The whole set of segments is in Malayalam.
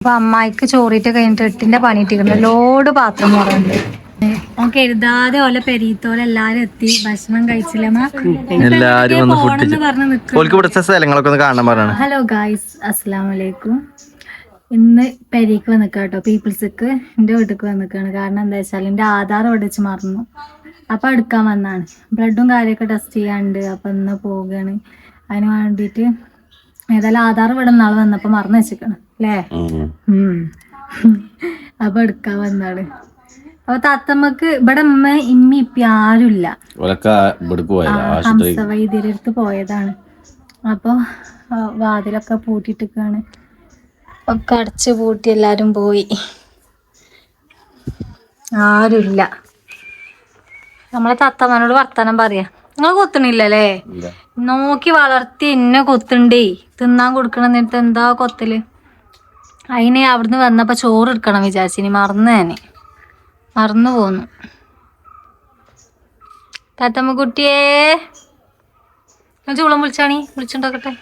അപ്പൊ അമ്മായിക്ക് ചോറിട്ട് കഴിഞ്ഞിട്ട് എട്ടിന്റെ പണി ഇട്ടിട്ടുണ്ട് ലോഡ് പാത്രം പറയുന്നുണ്ട് ഓക്കെ എഴുതാതെ ഓല പെരീത്തോലെ എല്ലാരും എത്തി. ഭക്ഷണം പറയണം ഹലോ ഗായ്സ് വലൈക്കും ഇന്ന് പെരീക്ക് വന്നിക്ക കേട്ടോ പീപ്പിൾസിക്ക് എന്റെ വീട്ടിൽ വന്നിക്കാണ് കാരണം എന്താ വെച്ചാൽ എന്റെ ആധാർ ഒടിച്ച് മറന്നു. അപ്പം എടുക്കാൻ വന്നാണ്. ബ്ലഡും കാര്യമൊക്കെ ടെസ്റ്റ് ചെയ്യാണ്ട് അപ്പം ഇന്ന് പോവുകയാണ്. അതിന് വേണ്ടിയിട്ട് ഏതായാലും ആധാർ ഇവിടെ നാളെ വന്നപ്പോൾ മറന്നു വെച്ചിക്കണം അല്ലേ ഉം. അപ്പൊ എടുക്കാൻ വന്നാണ്. അപ്പൊ താത്തമ്മക്ക് ഇവിടെ അമ്മ ഇമ്മി ഇപ്പി ആരുമില്ല. വൈദ്യരടുത്ത് പോയതാണ്. അപ്പൊ വാതിലൊക്കെ പൂട്ടിട്ടാണ് ഒക്കെ അടച്ച് പൂട്ടി എല്ലാരും പോയി. ആരുമില്ല. നമ്മളെ തത്തമ്മനോട് വർത്താനം പറയാ. നിങ്ങൾ കൊത്തണില്ലല്ലേ? നോക്കി വളർത്തി എന്നെ കൊത്തുണ്ടേ. തിന്നാൻ കൊടുക്കണം എന്നിട്ട് എന്താ കൊത്തൽ? അതിന് അവിടുന്ന് വന്നപ്പോൾ ചോറ് എടുക്കണം വിചാരിച്ചിനി. മറന്നു തന്നെ മറന്നു പോന്നു. താത്തമ്മ കുട്ടിയേ ചൂളം വിളിച്ചാണി. വിളിച്ചുണ്ടാക്കട്ടെ.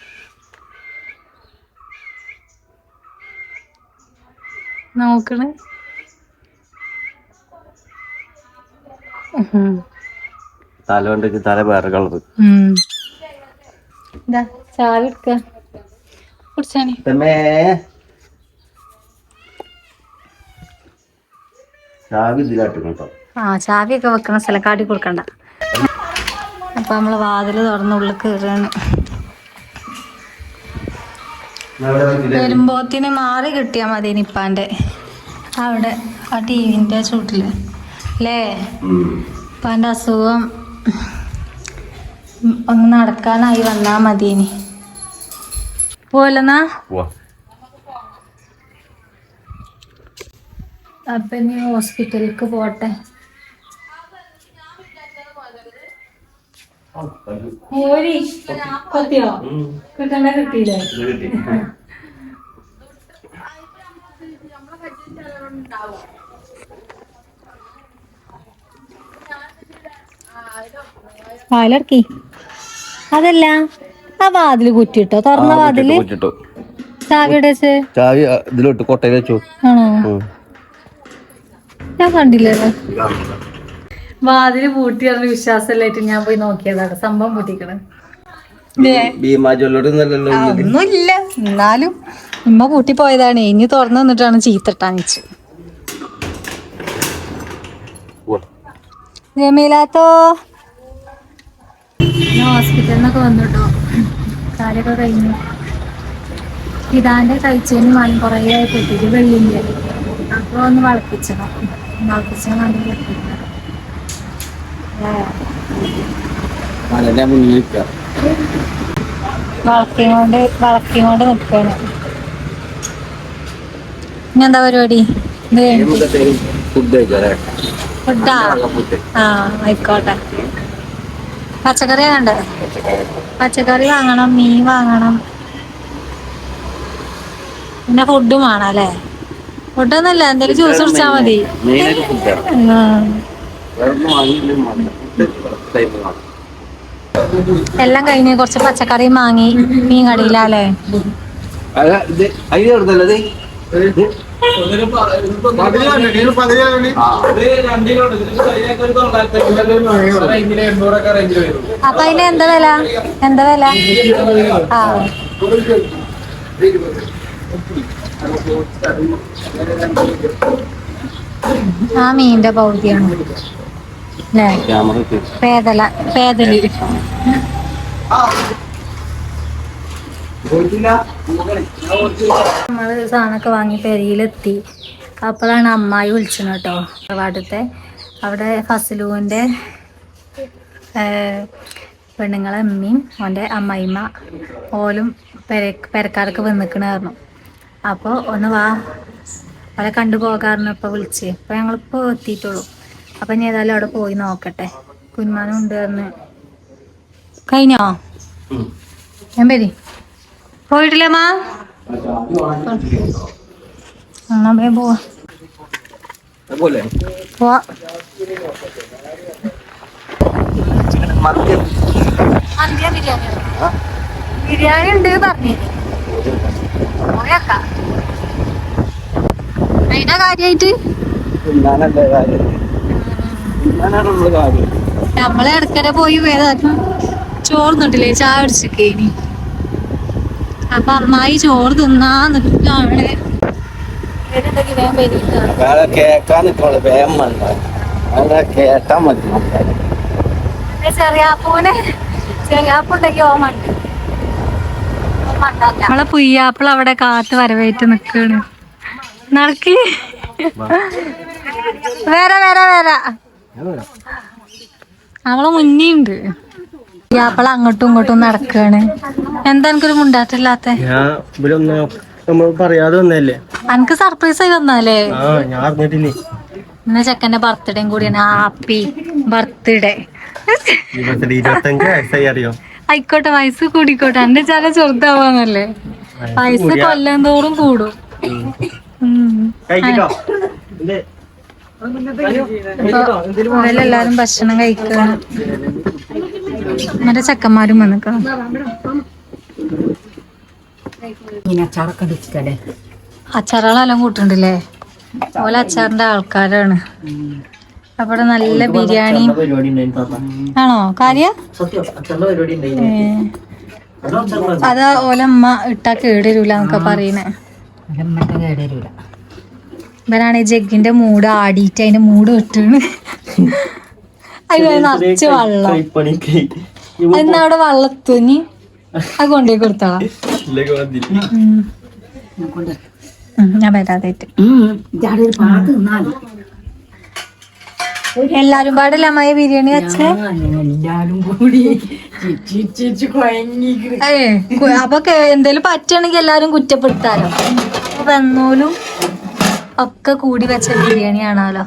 നോക്കണേ. തല കൊണ്ടിട്ട് തല വേറെ കളർ ഉം. ഇതാ ചാവി എടുക്ക കുടിച്ചാണി. ചാവി ഇതിലാട്ട് കേട്ടോ. ആ ചാവിയൊക്കെ വെക്കണ. സ്ഥലം കാട്ടി കൊടുക്കണ്ട. അപ്പൊ നമ്മൾ വാതിൽ തുറന്ന് ഉള്ളിൽ കയറാണ്. വരുമ്പോത്തിന് മാറി കിട്ടിയാ മതി നിപ്പാന്റെ. അവിടെ ആ ടിവിന്റെ ചൂട്ടിൽ അല്ലേ? ഇപ്പാന്റെ അസുഖം ഒന്ന് നടക്കാനായി വന്നാ മതി ഇനി പോലെന്നാ അപ്പൊ ഇനി ഹോസ്പിറ്റലിലേക്ക് പോട്ടെ. ഓരി കൊത്തിയോ കിട്ടണ്ട കിട്ടിയില്ലേ? വായിലടക്കി അതല്ല ആ വാതിൽ കുറ്റിട്ടോ? തുറന്ന വാതിൽ? ചാവി ചാവിയുടെ വെച്ച്? ചാവി ഇതിലോട്ട് കൊട്ടയിൽ വെച്ചു. ആണോ. ഞാൻ കണ്ടില്ലല്ലോ. വാതിൽ പൂട്ടിയാണ് വിശ്വാസമില്ലായിട്ട് ഞാൻ പോയി നോക്കിയതാണ് സംഭവം പൂട്ടിക്കണ്. ഒന്നുമില്ല. എന്നാലും ഉമ്മ പൂട്ടി പോയതാണ്. ഇനി തുറന്നു നിന്നിട്ടാണ് ചീത്തട്ടാൻ വെച്ച്. ജമീലാത്തോ? ഹോസ്പിറ്റലിൽ നിന്നൊക്കെ വന്നു കേട്ടോ കാര്യമൊക്കെ കഴിഞ്ഞു. ഇതാന്റെ കഴിച്ചതിന് മൺ കുറേ ആയി പൊട്ടിട്ട് വെള്ളിന്റെ അപ്പോൾ ഒന്ന് നല്ല മലന്റെ മുന്നിൽ നിൽക്കുക. വളക്കിങ്ങോണ്ട് വളക്കിങ്ങോണ്ട് നിൽക്കാണ് ഇനി എന്താ പരിപാടി? ഫുഡ്. ആ? ആയിക്കോട്ടെ. പച്ചക്കറി വേണ്ട പച്ചക്കറി വാങ്ങണം മീൻ വാങ്ങണം. പിന്നെ ഫുഡും വേണം അല്ലേ? ഫുഡൊന്നുമില്ല എന്തെങ്കിലും ജ്യൂസ് കുടിച്ചാ മതി. എല്ലാം കഴിഞ്ഞ് കുറച്ച് പച്ചക്കറി വാങ്ങി മീൻ കടയിലല്ലേ. അപ്പൊ അതിന് എന്താ വില? എന്താ വില? ആ. ആ മീന്റെ പേദലി നമ്മൾ സാധനമൊക്കെ വാങ്ങി പെരിയിലെത്തി. അപ്പോഴാണ് അമ്മായി വിളിച്ചത് കേട്ടോ അവിടുത്തെ അവിടെ ഫസലുവിന്റെ പെണ്ണുങ്ങളെ അമ്മയും ഓന്റെ അമ്മായിമ്മ ഓലും പെര പെരക്കാരൊക്കെ വന്നിക്കണായിരുന്നു. അപ്പോൾ ഒന്ന് വാ. അവിടെ കണ്ടു പോകാറുണ്ട് ഇപ്പോൾ വിളിച്ച്. അപ്പോൾ ഞങ്ങളിപ്പോൾ എത്തിയിട്ടുള്ളൂ. അപ്പം ഞാൻ ഏതായാലും അവിടെ പോയി നോക്കട്ടെ. കുന്മാനം ഉണ്ട് എന്ന് കഴിഞ്ഞോ? ഞാൻ പേര് പോയിട്ടില്ലേ മാ? എന്നാ പോവാ. പോവാ. ബിരിയാണി ഉണ്ട് പറഞ്ഞു. കാര്യായിട്ട്? നമ്മൾ നമ്മളെ ഇടക്കരെ പോയി വേദാക്കും ചോർന്നിട്ടില്ലേ ചായ അടിച്ചിക്കേനി അപ്പൊ അമ്മായി ചോറ് തിന്നാ നിൽക്കാണ് വേറെ കേക്കാൻ നിൽക്കണത് വേഗം വേണ്ട അങ്ങനെ കേട്ടാ മതി. ചെറിയാപ്പൂനെ. ചെറിയാപ്പുണ്ടെങ്കി ഓമണ്ട് നമ്മളെ പുയ്യാപ്പിള അവിടെ കാത്ത് വരവേറ്റ് നിക്കാണ്. നടക്കി. വേറെ വേറെ വേറെ. അവളെ മുന്നേണ്ട് പുയ്യാപ്പിള അങ്ങോട്ടും ഇങ്ങോട്ടും നടക്കാണ്. എന്താ എനിക്കൊരു പറയാതെ വന്നല്ലേ എനിക്ക് സർപ്രൈസ് ആയി വന്നാലേ? ഞാൻ അറിഞ്ഞിട്ടില്ലേ? ഇന്ന് ചെക്കന്റെ ബർത്ത്ഡേയും കൂടിയാണ്. Happy birthday. ഇരുപത്തി ഇരുപത്തഞ്ച് വയസ്സായി അറിയോ? ആയിക്കോട്ടെ വയസ്സ് കൂടിക്കോട്ടെ. എന്റെ ചില ചെറുതാവാന്നല്ലേ? വയസ്സ് കൊല്ലം തോറും കൂടും. എല്ലാരും ഭക്ഷണം കഴിക്കണം മറ്റേ ചെക്കന്മാരും വന്നിക്കണം അച്ചാറുകളെല്ലാം കൂട്ടുണ്ടല്ലേ? ഓല അച്ചാറിന്റെ ആൾക്കാരാണ്. അവിടെ നല്ല ബിരിയാണി. ആണോ? കാര്യ അത് ഓലമ്മ ഇട്ടാ കേടരൂല എന്നൊക്കെ പറയണേ. ഇവരാണ് ജഗ്ഗിന്റെ മൂട് ആടിയിട്ട് അതിന്റെ മൂട് ഇട്ടാണ് അയ്യോ നിറച്ച് വെള്ളം. എന്നാ അവിടെ വള്ളത്തുനി അത് കൊണ്ടുപോയി കൊടുത്തോളാം. ഞാൻ വരാതായിട്ട്. എല്ലാരും പാടില്ല അമ്മായി ബിരിയാണി വെച്ചേ? കു- അപ്പൊ എന്തേലും പറ്റുകയാണെങ്കിൽ എല്ലാരും കുറ്റപ്പെടുത്താലോ? വന്നോലും ഒക്കെ കൂടി വെച്ച ബിരിയാണി ആണാലോ?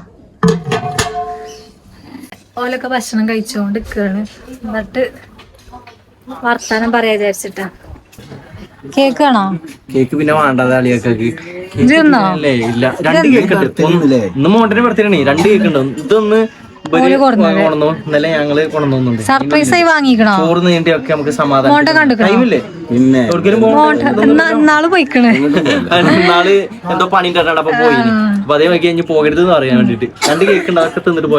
ഓലൊക്കെ ഭക്ഷണം കഴിച്ചുകൊണ്ട് നിൽക്കുകയാണ് എന്നിട്ട് വർത്താനം പറയാ വിചാരിച്ചിട്ടാ. കേക്ക് ആണോ കേക്ക് പിന്നെ വേണ്ടത് അളിയാക്കി അല്ലേ ഇല്ല. രണ്ട് കേക്ക് ഉണ്ട്. ഇന്ന് മോണ്ടനെ ബർത്ത്ഡേ രണ്ട് കേക്ക് ഉണ്ട്. ഇതൊന്ന് ഇന്നലെ ഞങ്ങൾ കൊണ്ടുവന്നുണ്ട്. സർപ്രൈസ് ആയി വാങ്ങിക്കണോ? ചോറ് നീണ്ടി ഒക്കെ നമുക്ക് മോണ്ട സമാധാനം ടൈമില്ലേ പിന്നെ. പോയിക്കണ്. നാൾ എന്തോ പണി അപ്പൊ പോയി. അപ്പൊ അതേ വൈകി കഴിഞ്ഞ് പോകരുത് എന്ന് പറയാൻ വേണ്ടിട്ട് രണ്ട് കേക്ക് തിന്നിട്ട്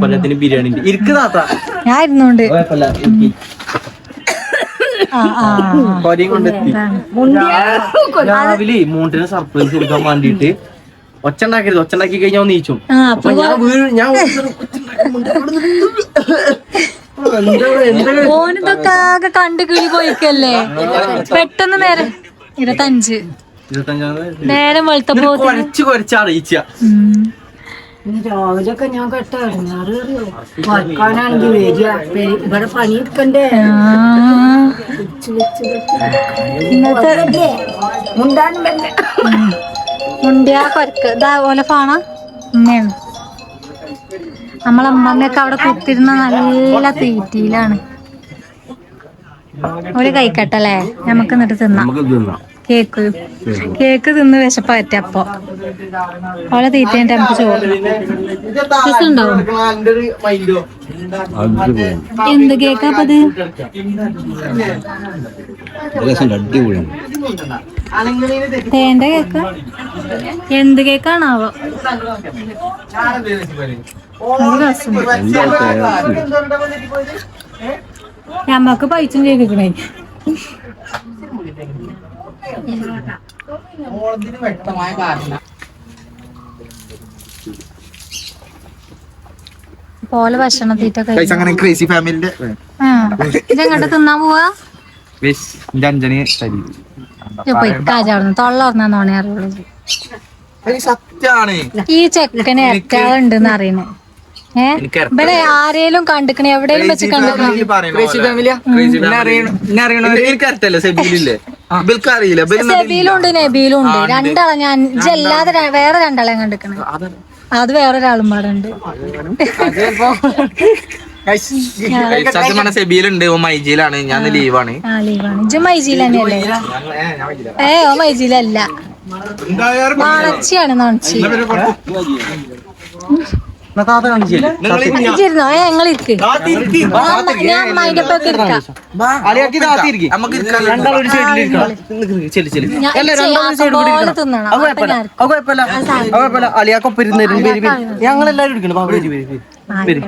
കൊല്ലത്തിന് ബിരിയാണി ഉണ്ട് ഞാൻ ഇരുന്നോണ്ട് കുഴപ്പമില്ല ഇരിക്ക്. ആ ആ ആ. കൊരയും കൊണ്ടെത്തി? രാവിലെ മൂന്നിന് സർപ്രൈസ് കൊടുക്കാൻ വേണ്ടിട്ട് ഒച്ച ഉണ്ടാക്കരുത് ഒച്ച ഉണ്ടാക്കി കഴിഞ്ഞാൽ നീച്ചു അപ്പൊ ഞാൻ വീട് ഞാൻ ഓനിതൊക്കെ ആകെ കണ്ടു കിളി പോയിക്കല്ലേ? പെട്ടെന്ന് നേരെ ഇരുപത്തഞ്ച്. നേരം വെളുത്തപ്പോ കുറച്ച് കുറച്ചാണ് അറിയിച്ച. ഉം. രാവിലൊക്കെ ഞാൻ കേട്ട ഇറങ്ങാറ് വർക്കാനാണെങ്കിൽ വരിക. ഇവിടെ പണിയെടുക്കണ്ടേ? ആ. ഇന്നത്തെ. മുണ്ടിയ കൊരക്ക്. ഉമ്മയാണ്. നമ്മളമ്മമ്മയൊക്കെ അവിടെ കുത്തിരുന്ന നല്ല തീറ്റിയിലാണ്. ഒരു കൈക്കട്ടല്ലേ നമുക്ക് എന്നിട്ട് നമുക്ക് തിന്നാം. കേക്ക്. കേക്ക് തിന്ന് വിശപ്പറ്റ അപ്പൊ. അവളെ തീറ്റ കഴിഞ്ഞിട്ട് നമുക്ക് ചോറ് എന്ത് കേക്കാ അപ്പൊ ഇത് രസം അടിപൊളിയാണ്. തേന്റെ കേക്ക്? എന്ത് കേക്കാണാവോ? നല്ല രസമുണ്ട് ഞമ്മക്ക് വ്യക്തമായ കാരണം പോലെ ഭക്ഷണ തീറ്റ അങ്ങനെ ക്രേസി ഫാമിലിന്റെ ഇതെങ്ങോട്ട് തിന്നാൻ പോവാ? അഞ്ജനെ അറിയുള്ളൂ സത്യാണ്. ഈ ചെക്കനെ എറ്റാളുണ്ടെന്ന് അറിയണേ ഇവിടെ ആരേലും കണ്ടിക്കണേ? എവിടെയും വെച്ച് കണ്ടിക്കണേ? അറിയില്ല. നബിയിലും ഉണ്ട്. രണ്ടാളെ ഞാൻ ഇജ്ജല്ലാതെ ര- വേറെ രണ്ടാളെ കണ്ടിക്കണേ. അത്. വേറൊരാളും ഓ മൈജിയിലാണ് ഞാൻ ലീവാണ്. ആ ലീവാണ്. ഇജ്ജ് മൈജിയിൽ തന്നെയല്ലേ ഏ ഓ മൈജിയിലല്ല നോണച്ചിയാണ് നോണച്ചി. താത്ത കാണിച്ചില്ലേ ഇരിച്ചിരുന്നോ ഏ ഞങ്ങൾ ഇരിക്ക്. ഞാൻ അമ്മായിന്റെ ഒപ്പം ഒക്കെ ഇരിക്കാം. അളിയാക്കി താത്തിരിക്കും നമുക്ക് ഇരിക്കാൻ രണ്ടാളും ഒരു സൈഡിൽ ഇരിക്കണം. ചെല്ലി ചെല്ലി. ഞാൻ അല്ല ഇച്ചിരി രണ്ടാളും ഒരു സൈഡിൽ പോലെ ഇരിക്കണം. തിന്നണം. അത് കുഴപ്പമില്ല. അത് കുഴപ്പമില്ല. അത് കുഴപ്പമില്ല. അളിയാക്കൊപ്പം ഇരുന്ന് തരും പേര് പേര് ഞങ്ങൾ എല്ലാവരും ഇരിക്കണം. പേര് പേര്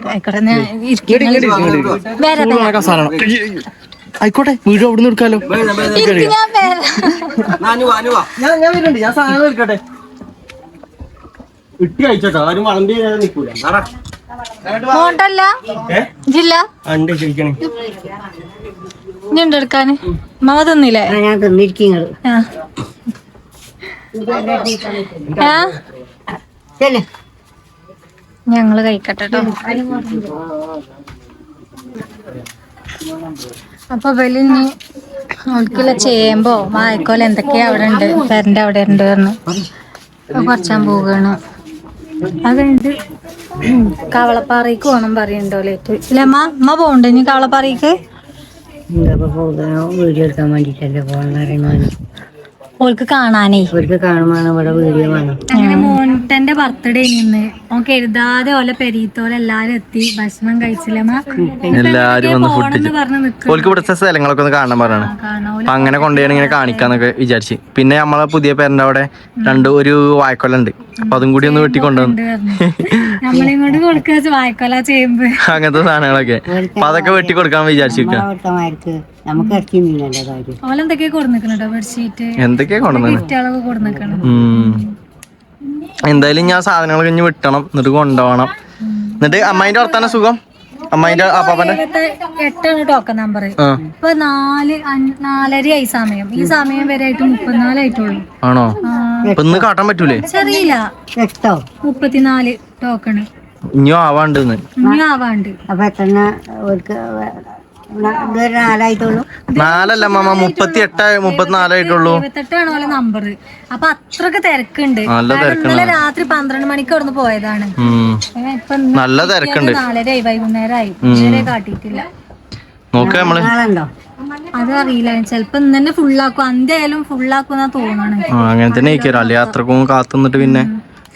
ആയിക്കോട്ടെ വീട് അവിടെ നിന്ന് എടുക്കാലോ ഞാൻ വരുന്നുണ്ട്. ഞാൻ സാധനം എടുക്കട്ടെ. ഇട്ടി അയച്ചോട്ടോ ആരും വളണ്ടി നിൽക്കൂല. മോണ്ടല്ല? ജില്ല? ഇനി ഉണ്ട് എടുക്കാന്. തിന്നില്ലേ? ഞാൻ തിന്നിരിക്കുന്നത് ഞങ്ങൾ കഴിക്കട്ടെ ട്ടോ. അപ്പൊ വലിയ ഓൽക്കുള്ള ചേമ്പോ വായക്കോല എന്തൊക്കെയാ അവിടെ ഉണ്ട്? പെരന്റെ അവിടെ ഉണ്ട് പറഞ്ഞു. കുറച്ചാൻ പോവുകയാണ് അത് കഴിഞ്ഞിട്ട് കവളപ്പാറയ്ക്ക് പോകണം പറയണ്ടോ ലേറ്റ് ഇല്ല അമ്മ? അമ്മ പോകണ്ട ഇനി കവളപ്പാറയ്ക്ക്? വീഡിയോ എടുക്കാൻ വേണ്ടിട്ടല്ലേ പോകണമെന്ന് ഓൾക്ക് കാണാനേ. ഇവർക്ക് കാണുമ്പോൾ ഇവിടെ വീഡിയോ വേണം അങ്ങനെ മോൻട്ടന്റെ ബർത്ത്ഡേ നിന്ന് ഓൻ കരുതാതെ ഓലെ പെരീത്തോലെ എല്ലാരും എത്തി. ഭക്ഷണം ഇവിടുത്തെ സ്ഥലങ്ങളൊക്കെ ഒന്ന് കാണാൻ പറയണം അപ്പൊ അങ്ങനെ കൊണ്ടുപോയി ഇങ്ങനെ കാണിക്കാന്നൊക്കെ വിചാരിച്ച്. പിന്നെ നമ്മളെ പുതിയ പേരന്റെ അവിടെ രണ്ട് ഒരു വായക്കൊല്ലുണ്ട് അപ്പൊ അതും കൂടി ഒന്ന് വെട്ടി കൊണ്ടുവന്നു. നമ്മളിങ്ങോട്ട് കൊടുക്കുക വായക്കൊല ചെയ്യുമ്പോ. അങ്ങനത്തെ സാധനങ്ങളൊക്കെ. അപ്പൊ അതൊക്കെ വെട്ടി കൊടുക്കാൻ വിചാരിച്ചിരിക്ക അവിടുത്തെ നമുക്ക് ഓലെന്തൊക്കെയാ കൊടുന്നിക്കണോ ബെഡ്ഷീറ്റ് എന്തൊക്കെയാ കൊണ്ടുവന്നു കുട്ടികളൊക്കെ കൊടുന്നിക്കണം ഉം. എന്തായാലും ഞാൻ സാധനങ്ങൾ കഴിഞ്ഞ് വിട്ടണം. എന്നിട്ട് കൊണ്ടുപോകണം. എന്നിട്ട് അമ്മായിന്റെ വർത്താന സുഖം? അമ്മായിന്റെ അപ്പാപ്പന്റെ എട്ടാണ് ടോക്കൺ നമ്പർ ആ. ഇപ്പൊ നാല് അഞ്ച്- നാലരയായി സമയം. ഈ സമയം വരെ ആയിട്ട് മുപ്പത്തിനാലായിട്ടുള്ളൂ ആണോ? ഇന്ന് കാട്ടാൻ പറ്റൂലേ? ചെറിയില്ല. എട്ടോ? മുപ്പത്തിനാല് ടോക്കണ്. ഇനിയും ആവാണ്ട് ഇനിയും ഇനി ആവാണ്ട്. അപ്പൊ എത്ര നാലല്ല മാമ മുപ്പത്തി എട്ട് മുപ്പത്തിനാലായിട്ടുള്ളൂ ഇരുപത്തെട്ടാണ് ഓലെ നമ്പർ അപ്പൊ അത്രയ്ക്ക് തിരക്കുണ്ട്. നല്ല കാരണം തിരക്കുണ്ട്. ഇന്നലെ രാത്രി പന്ത്രണ്ട് മണിക്ക് അവിടുന്ന് പോയതാണ്. നല്ല തിരക്കുണ്ട്. നാലരയായി വൈകുന്നേരമായി. ഇതുവരെ കാട്ടിയിട്ടില്ല. നോക്ക നമ്മൾ. നാളുണ്ടോ? അത് അറിയില്ല. ചെലപ്പോ ഇന്ന് തന്നെ ഫുള്ളാക്കും അന്ത്യായാലും ഫുള്ളാക്കും എന്നാ തോന്നണേ. ആ അങ്ങനെ തന്നെ ഇരിക്കാം അല്ലെ അത്രക്കും കാത്തു നിന്നിട്ട് പിന്നെ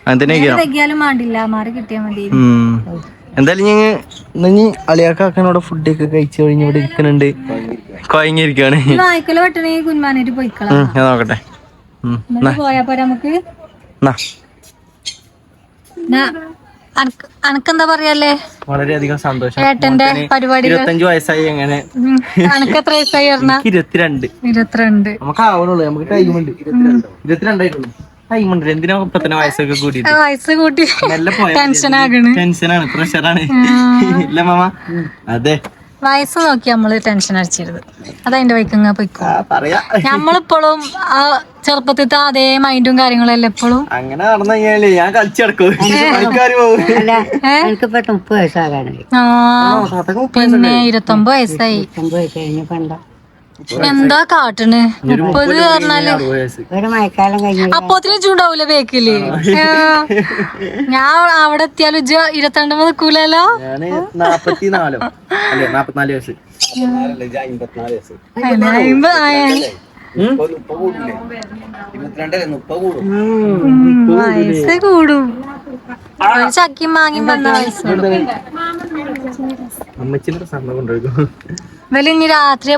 അങ്ങനെ തന്നെ ഇരിക്കാം തെക്കിയാലും വേണ്ടില്ല. മാറി കിട്ടിയാ മതി ഉം. എന്തായാലും ഞാൻ ഇനി അളിയാക്കാക്കനോട് ഫുഡൊക്കെ കഴിച്ചു കഴിഞ്ഞ് ഇവിടെ ഇരിക്കുന്നുണ്ട്. കൊയങ്ങിയിരിക്കാണ് ഉം, ഞാൻ നോക്കട്ടെ. അനക്കെന്താ പറയല്ലേ? വളരെയധികം സന്തോഷം. ഏട്ടന്റെ പരിപാടി ഇരുപത്തഞ്ച് വയസ്സായി എങ്ങനെ. അനക്ക് എത്ര വയസ്സായി ഇരുപത്തിരണ്ട്. ഇരുപത്തിരണ്ട്. നമുക്ക് ആവണുള്ളൂ നമുക്ക് ടൈമുണ്ട് ഇരുപത്തിരണ്ടായിട്ടുള്ളൂ. ടൈമുണ്ട് എന്തിനാ ഇപ്പൊ തന്നെ വയസ്സൊക്കെ കൂടി ആ, വയസ്സ് കൂട്ടി. മെല്ലെ പോയാ ടെൻഷൻ ആകണ്. ടെൻഷനാണ് പ്രഷറാണ് ഇല്ല മാമ. അതെ. വയസ്സ് നോക്കി നമ്മൾ ടെൻഷൻ അടിച്ചിരുത്. അതതിന്റെ വൈക്കങ്ങ പോയിക്കോ. നമ്മളിപ്പോഴും ആ അതേ മൈൻഡും കാര്യങ്ങളല്ലേ എപ്പോഴും അങ്ങനെ നടന്നു കഴിഞ്ഞാലേ ഞാൻ കളിച്ചടക്കും. പിന്നെ ഇരുപത്തൊമ്പത് വയസ്സായി. എന്താ കാട്ടണ്? മുപ്പത് പറഞ്ഞാൽ ചൂടാവൂല അപ്പോത്തിന് ചൂണ്ടാവൂല ബേക്കിൽ. ഞാൻ അവിടെ എത്തിയാലും ഇജ്ജ ഇരുപത്തിരണ്ട് നിക്കൂലല്ലോ? കൂലല്ലോ നാപ്പത്തിനാല്. വയസ്സ്. വയസ്സ് കൂടും. ചക്കി മാങ്ങി വന്ന വയസ്സ് അമ്മച്ചിന്റെ ഇവൽ ഇനി രാത്രിയാ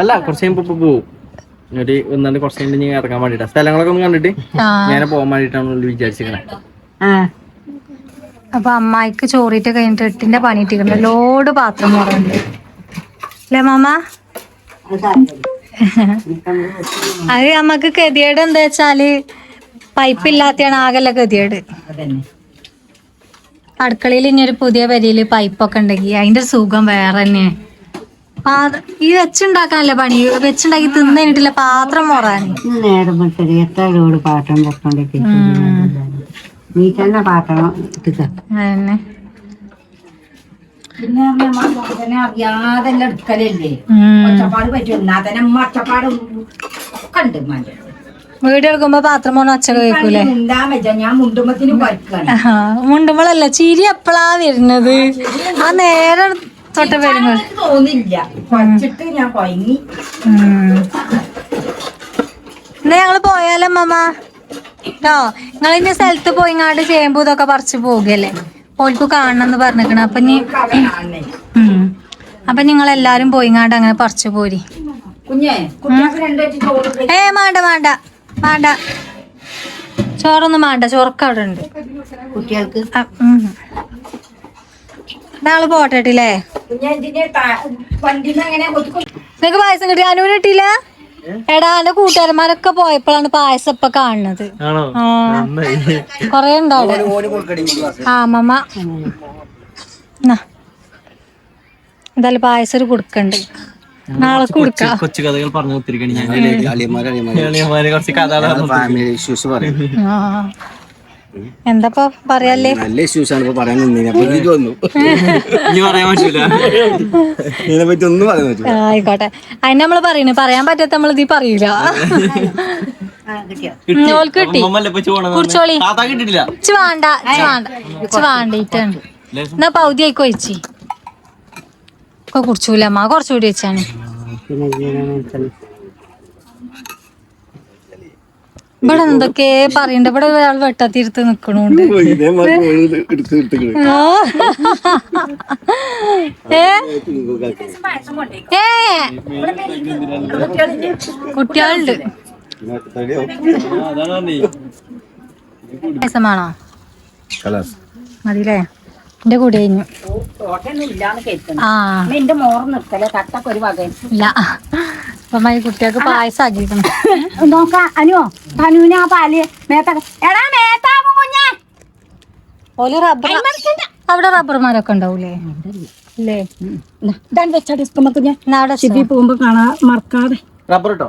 അല്ല കുറച്ച് കഴിയുമ്പോ ഇപ്പൊ പോവും. എന്നിട്ട് ഒന്നാണ്ട് കുറച്ച് കഴിഞ്ഞ് ഞാൻ ഇറങ്ങാൻ വേണ്ടിട്ടാ. സ്ഥലങ്ങളൊക്കെ ഒന്ന് കണ്ടിട്ട് ഞാൻ പോകാൻ വേണ്ടിട്ടാണ് വിചാരിച്ചിരിക്കണേ. ആ. അപ്പൊ അമ്മായിക്ക് ചോറിട്ട് കഴിഞ്ഞിട്ട് എട്ടിന്റെ പണി ഇട്ടിട്ടുണ്ട് ലോഡ് പാത്രം അല്ലേ മാമ? അത് നമ്മക്ക് ഗതികേട് എന്താ വെച്ചാൽ പൈപ്പ് ഇല്ലാത്തയാണ് ആകല്ല ഗതികേട് അടുക്കളയിൽ ഇനി ഒരു പുതിയ വരിയിൽ പൈപ്പൊക്കെ ഉണ്ടെങ്കിൽ അതിന്റെ സുഖം വേറെ തന്നെ. ഈ വെച്ചുണ്ടാക്കാനല്ലേ പണി? വെച്ചുണ്ടാക്കി തിന്നിട്ടില്ല പാത്രം മുറാൻ. നേരം എത്ര പാത്രം പാത്രം ഇട്ടുക അമ്മ പിന്നെ തന്നെ അറിയാതെ എടുക്കലല്ലേ? ഉം. ഒച്ചപ്പാട് പറ്റും. എന്നാ തന്നെ അമ്മ ഒച്ചപ്പാട് ഒക്കെ ഉണ്ട് ഉമ്മാന്റെ. വീഡിയോ എടുക്കുമ്പോ പാത്രം പോണ ഒച്ചക കേൾക്കൂലേ? മുണ്ടുമ്പോഴല്ല ചിരി എപ്പോഴാ വരുന്നത്? ആ നേരം തൊട്ട് വരുന്നത് തോന്നില്ല പഠിച്ചിട്ട് ഞാൻ കൊയങ്ങി. എന്നാ ഞങ്ങൾ പോയാലോ മമ്മ കേട്ടോ നിങ്ങൾ ഇന്ന സ്ഥലത്ത് പോയിങ്ങാണ്ട് ചേമ്പൂ ഇതൊക്കെ പറിച്ചു പോകല്ലേ? ഓൽക്ക് കാണണമെന്ന് പറഞ്ഞിരിക്കണം അപ്പൊ നീ. അപ്പൊ നിങ്ങൾ എല്ലാരും പോയിങ്ങാണ്ട് അങ്ങനെ പറിച്ചു പോരി. ഏ വേണ്ട വേണ്ട വേണ്ട ചോറൊന്നും വേണ്ട ചോറൊക്കെ അവിടെ ഉണ്ട്. കുട്ടികൾക്ക്? പോട്ടെ ഉം. നാളെ പോട്ടെട്ടില്ലേ? നിങ്ങക്ക് പായസം കിട്ടി അനുവിന് കിട്ടിയില്ല? എടാ എന്റെ കൂട്ടുകാരന്മാരൊക്കെ പോയപ്പോഴാണ് പായസം ഇപ്പൊ കാണുന്നത്. കൊറേ ഉണ്ടോ അവിടെ? ആ മമ്മ എന്നാ. എന്തായാലും പായസം ഒരു കൊടുക്കണ്ട്. നാളെ കൊടുക്കാം. കൊച്ചു കഥകൾ പറഞ്ഞു ഒത്തിരിക്കണി ഞാൻ. കുറച്ച് കഥകളാണ് ഫാമിലി ഇഷ്യൂസ് പറയും. ആ. എന്താ പറയാല്ലേ? നല്ല ഇഷ്യൂസ് ആണ് ഇപ്പൊ പറയാൻ നിന്നീനെ. അപ്പൊ എനിക്ക് തോന്നുന്നു ഇനി പറയാൻ പറ്റൂല. ഇതിനെ പറ്റി ഒന്നും പറയാൻ പറ്റില്ല ആ, ആയിക്കോട്ടെ. അതിന് നമ്മൾ പറയണേ. പറയാൻ പറ്റാത്ത നമ്മൾ ഇത് പറയൂല. ഓൾക്ക് കിട്ടി. ഇച്ച് വേണ്ട ഇച്ച് വേണ്ട. ഇച്ച് വേണ്ടിട്ടാണ്. എന്നാ പൗതി ആയിക്കോ കുറച്ചുകൂടി വെച്ചാണ് പിന്നെ ജീവനം ഇവിടെ എന്തൊക്കെ പറയണ്ട? ഇവിടെ ഒരാൾ വെട്ടത്തിരുത്ത് നിക്കണുണ്ട്. കുട്ടികളുണ്ട്. രസമാണോ? മതിയില്ലേ എന്റെ കൂടെ കഴിഞ്ഞു. ആ. എന്റെ മോർ നിർത്തൽ കട്ടൊക്കെ ഒരു വക ഇല്ല. അപ്പൊ കുട്ടികൾക്ക് പായസം ആക്കിയിട്ടുണ്ട്. നോക്ക അനുവോ അനുവിന് ആ പാൽ മേത്ത എടാ മേത്താവും കുഞ്ഞെ? ഓൽ റബ്ബർ അവിടെ റബ്ബർമാരൊക്കെ ഉണ്ടാവൂലേ? ഇല്ലേ ഇതാണ് വെച്ചാ കുഞ്ഞെ അവിടെ ചിബി പോകുമ്പോ കാണാ മറക്കാതെ. റബ്ബർ ഇട്ടോ?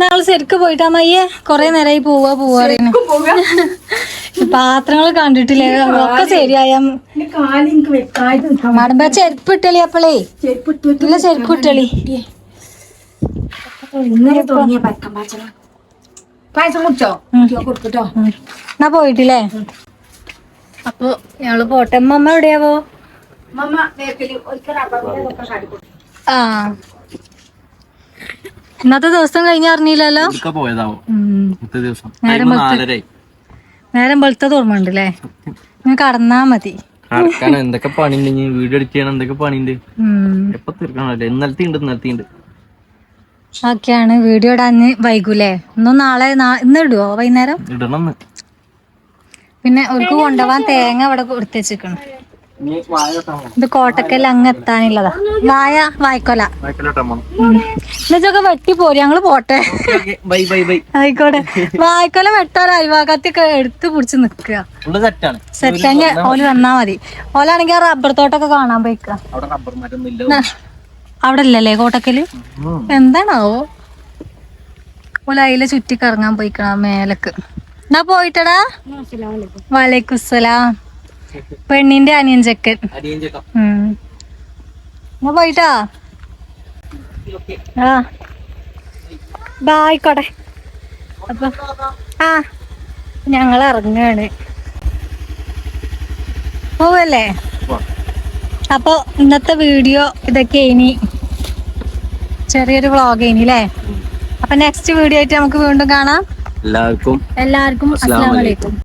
ഞങ്ങൾ ശരിക്ക് പോയിട്ടാ മയ്യേ? കൊറേ നേരമായി പോവാ പോവാ പാത്രങ്ങൾ കണ്ടിട്ടില്ലേ? ഒക്കെ ശരിയായ മടമ്പ ചെരുപ്പ് ഇട്ടളി അപ്പളേ. ഇല്ല ചെരുപ്പ് ഇട്ടളി. എന്നാ പോയിട്ടില്ലേ? അപ്പൊ ഞങ്ങൾ പോട്ടെ. എവിടെയാവോ? മമ്മ കൊടുത്തു. ആ. ഇന്നത്തെ ദിവസം കഴിഞ്ഞ അറിഞ്ഞില്ലല്ലോ? പോയതാവോ. ദിവസം. നേരം വെളുത്തത് ഓർമ്മ ഉണ്ടല്ലേ കടന്നാ മതി. എന്തൊക്കെ പണിണ്ട് ഇനി? വീഡിയോ എഡിറ്റ് ചെയ്യണം എന്തൊക്കെ പണിണ്ട് ഉം. എപ്പൊ തീർക്കണല്ലേ ഇന്നലത്തെ ഉണ്ട് ഇന്നലത്തെ ഉണ്ട്. ഓക്കെയാണ്. വീഡിയോ ഇടാൻ വൈകൂലേ? ഒന്നും നാളെ ഇന്ന് ഇടുവോ വൈകുന്നേരം? ഇടണം പിന്നെ അവർക്ക് കൊണ്ടുപോവാൻ തേങ്ങ ഇവിടെ കൊടുത്ത് ഇത് കോട്ടക്കൽ അങ്ങ് എത്താനുള്ളതാ വായ വായ്ക്കൊല. എന്നുവെച്ചൊക്കെ വെട്ടി പോരി ഞങ്ങൾ പോട്ടെ. ആയിക്കോട്ടെ. വായ്ക്കൊല വെട്ടാൻ അയൽവാക്കത്തൊക്കെ എടുത്ത് പിടിച്ച് നിക്കുക സെറ്റങ്ങ് ഓൽ തന്നാ മതി. ഓലാണെങ്കിൽ ആ റബ്ബർ തോട്ടൊക്കെ കാണാൻ പോയിക്ക അവിടെ ഇല്ലല്ലേ കോട്ടക്കൽ. എന്താണാവോ? ഓല അതിലെ ചുറ്റി കറങ്ങാൻ പോയിക്കണ മേലക്ക്. എന്നാ പോയിട്ടടാ. വലൈക്കുസലാം പെണ്ണിന്റെ അനിയൻ ചെക്കൻ. എന്നാ പോയിട്ടാ? ആ. ബായിക്കോട്ടെ അപ്പൊ ആ. ഞങ്ങൾ ഇറങ്ങാണ്. പോവല്ലേ? അപ്പൊ ഇന്നത്തെ വീഡിയോ ഇതൊക്കെ ഇനി ചെറിയൊരു വ്ളോഗ് ഇനി അല്ലേ അപ്പൊ നെക്സ്റ്റ് വീഡിയോ ആയിട്ട് നമുക്ക് വീണ്ടും കാണാം. എല്ലാവർക്കും എല്ലാവർക്കും അസ്സാം വലൈക്കും